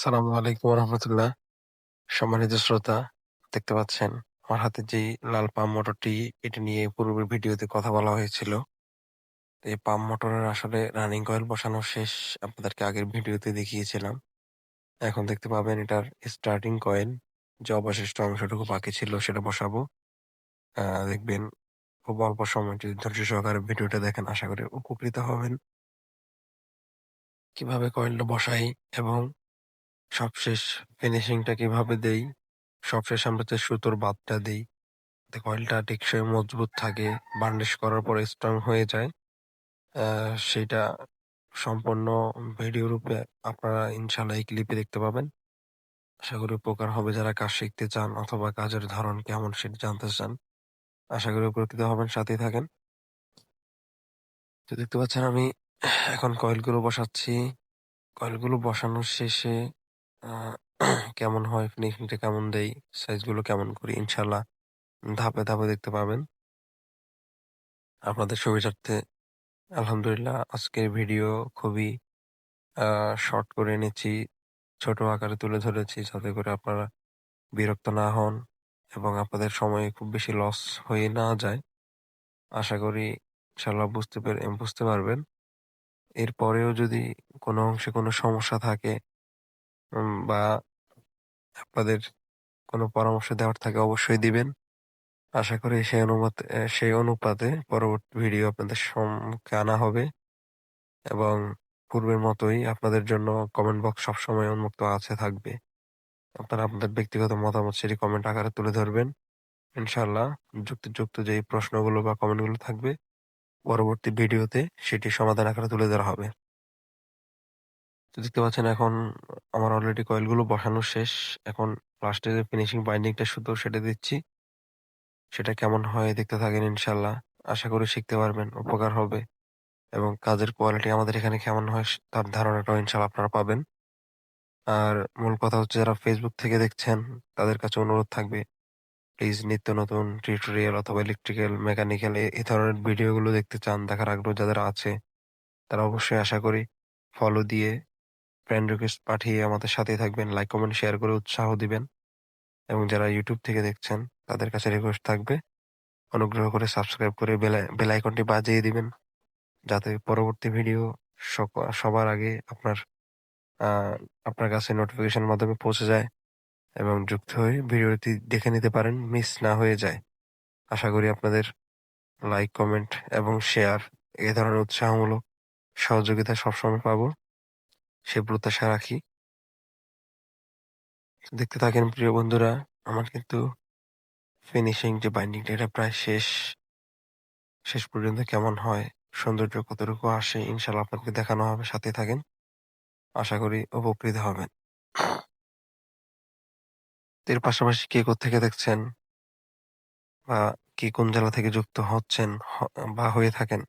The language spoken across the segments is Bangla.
সালামু আলাইকুম রহমতুল্লাহ। সম্মানিত শ্রোতা, দেখতে পাচ্ছেন আমার হাতে যেই লাল পাম্প মোটরটি, এটি নিয়ে পূর্বের ভিডিওতে কথা বলা হয়েছিল। এই পাম্প মোটরের আসলে রানিং কয়েল বসানো শেষ, আপনাদেরকে আগের ভিডিওতে দেখিয়েছিলাম। এখন দেখতে পাবেন এটার স্টার্টিং কয়েল যে অবশিষ্ট অংশটুকু বাকি ছিল সেটা বসাবো। দেখবেন খুব অল্প সময় যদি ধৈর্য সহকারে ভিডিওটা দেখেন, আশা করি উপকৃত হবেন। কীভাবে কয়েলটা বসাই এবং সবশেষ ফিনিশিংটা কীভাবে দেই? সবশেষ আমরা যে সুতোর বাদটা দিই কয়েলটা টেকসই মজবুত থাকে বার্নিশ করার পরে স্ট্রং হয়ে যায় সেটা সম্পূর্ণ ভিডিও রূপে আপনারা ইনশাল্লাহ এই ক্লিপে দেখতে পাবেন। আশা করি উপকার হবে যারা কাজ শিখতে চান অথবা কাজের ধরন কেমন সেটা জানতে চান। আশা করি উপকৃত হবেন, সাথেই থাকেন। তো দেখতে পাচ্ছেন আমি এখন কয়েলগুলো বসাচ্ছি। কয়েলগুলো বসানোর শেষে কেমন হয়? ফিনিশিংটা কেমন দেই? সাইজগুলো কেমন করি? ইনশাল্লাহ ধাপে ধাপে দেখতে পাবেন। আপনাদের সুবিধার্থে আলহামদুলিল্লাহ আজকের ভিডিও খুবই শর্ট করে এনেছি। ছোট আকারে তুলে ধরেছি যাতে করে আপনারা বিরক্ত না হন এবং আপনাদের সময় খুব বেশি লস হয়ে না যায়। আশা করি ইনশাল্লাহ বুঝতে পেরে, বুঝতে পারবেন। এরপরেও যদি কোনো অংশে কোনো সমস্যা থাকে বা আপনাদের কোনো পরামর্শ দেওয়ার থাকে অবশ্যই দিবেন। আশা করি সেই অনুপাতে সেই অনুপাতে পরবর্তী ভিডিও আপনাদের সম্মুখে আনা হবে এবং পূর্বের মতোই আপনাদের জন্য কমেন্ট বক্স সবসময় উন্মুক্ত আছে, থাকবে। আপনারা আপনাদের ব্যক্তিগত মতামত সেটি কমেন্ট আকারে তুলে ধরবেন। ইনশাল্লাহ যুক্তিযুক্ত যে প্রশ্নগুলো বা কমেন্টগুলো থাকবে, পরবর্তী ভিডিওতে সেটি সমাধান আকারে তুলে ধরা হবে। তো দেখতে পাচ্ছেন এখন আমার অলরেডি কয়েলগুলো বসানো শেষ। এখন লাস্টে যে ফিনিশিং বাইন্ডিংটা শুধু সেটা দিচ্ছি। সেটা কেমন হয় দেখতে থাকেন ইনশাল্লাহ আশা করি শিখতে পারবেন, উপকার হবে। এবং কাজের কোয়ালিটি আমাদের এখানে কেমন হয় তার ধারণাটাও ইনশাল্লাহ আপনারা পাবেন। আর মূল কথা হচ্ছে যারা ফেসবুক থেকে দেখছেন, তাদের কাছে অনুরোধ থাকবে প্লিজ নিত্য নতুন টিউটোরিয়াল অথবা ইলেকট্রিক্যাল মেকানিক্যাল এই ধরনের ভিডিওগুলো দেখতে চান, দেখার আগ্রহ যাদের আছে, তারা অবশ্যই আশা করি ফলো দিয়ে ফ্রেন্ড রিকোয়েস্ট পাঠিয়ে আমাদের সাথেই থাকবেন লাইক কমেন্ট শেয়ার করে উৎসাহ দিবেন। এবং যারা ইউটিউব থেকে দেখছেন, তাদের কাছে রিকোয়েস্ট থাকবে, অনুগ্রহ করে সাবস্ক্রাইব করে বেল আইকনটি বাজিয়ে দিবেন, যাতে পরবর্তী ভিডিও সবার আগে আপনার আপনার কাছে নোটিফিকেশন মাধ্যমে পৌঁছে যায় এবং যুক্ত হয়ে ভিডিওটি দেখে নিতে পারেন মিস না হয়ে যায়। আশা করি আপনাদের লাইক কমেন্ট এবং শেয়ার এ ধরনের উৎসাহমূলক সহযোগিতা সবসময় পাবো। সে প্রত্যাশা রাখি। দেখতে থাকেন প্রিয় বন্ধুরা, আমার কিন্তু ফিনিশিং যে বাইন্ডিংটা এটা প্রায় শেষ। শেষ পর্যন্ত কেমন হয়, সৌন্দর্য কতটুকু আসে ইনশাল্লাহ আপনাকে দেখানো হবে সাথে থাকেন। আশা করি উপকৃত হবেন। এর পাশাপাশি কে থেকে দেখছেন? বা কে কোন জেলা থেকে যুক্ত হচ্ছেন বা হয়ে থাকেন?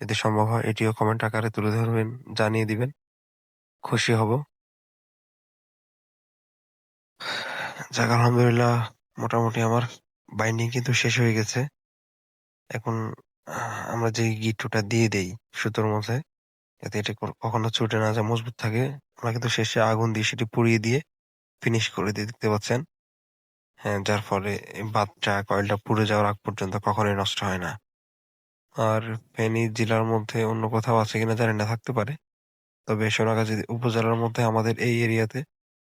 যদি সম্ভব হয়, এটিও কমেন্ট আকারে তুলে ধরবেন, জানিয়ে দিবেন। খুশি হব। যাক, আলহামদুলিল্লাহ, মোটামুটি আমার বাইন্ডিং কিন্তু শেষ হয়ে গেছে। এখন আমরা যে গিট্টুটা দিয়ে দেই সুতোর মধ্যে, যাতে এটা কখনো ছুটে না যায়, মজবুত থাকে, আমরা কিন্তু শেষে আগুন দিয়ে সেটি পুড়িয়ে দিয়ে ফিনিশ করে দিয়ে দেখতে পাচ্ছেন? হ্যাঁ যার ফলে বাতটা কয়েলটা পুড়ে যাওয়ার আগ পর্যন্ত কখনোই নষ্ট হয় না। আর ফেনী জেলার মধ্যে অন্য কোথাও আছে কিনা জানি না, থাকতে পারে। তবে সোনাগাজী উপজেলার মধ্যে আমাদের এই এরিয়াতে,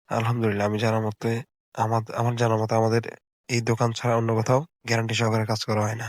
আলহামদুলিল্লাহ, আমি জানার মতে, আমার আমার জানার মতে আমাদের এই দোকান ছাড়া অন্য কোথাও গ্যারান্টি সহকারে কাজ করা হয় না।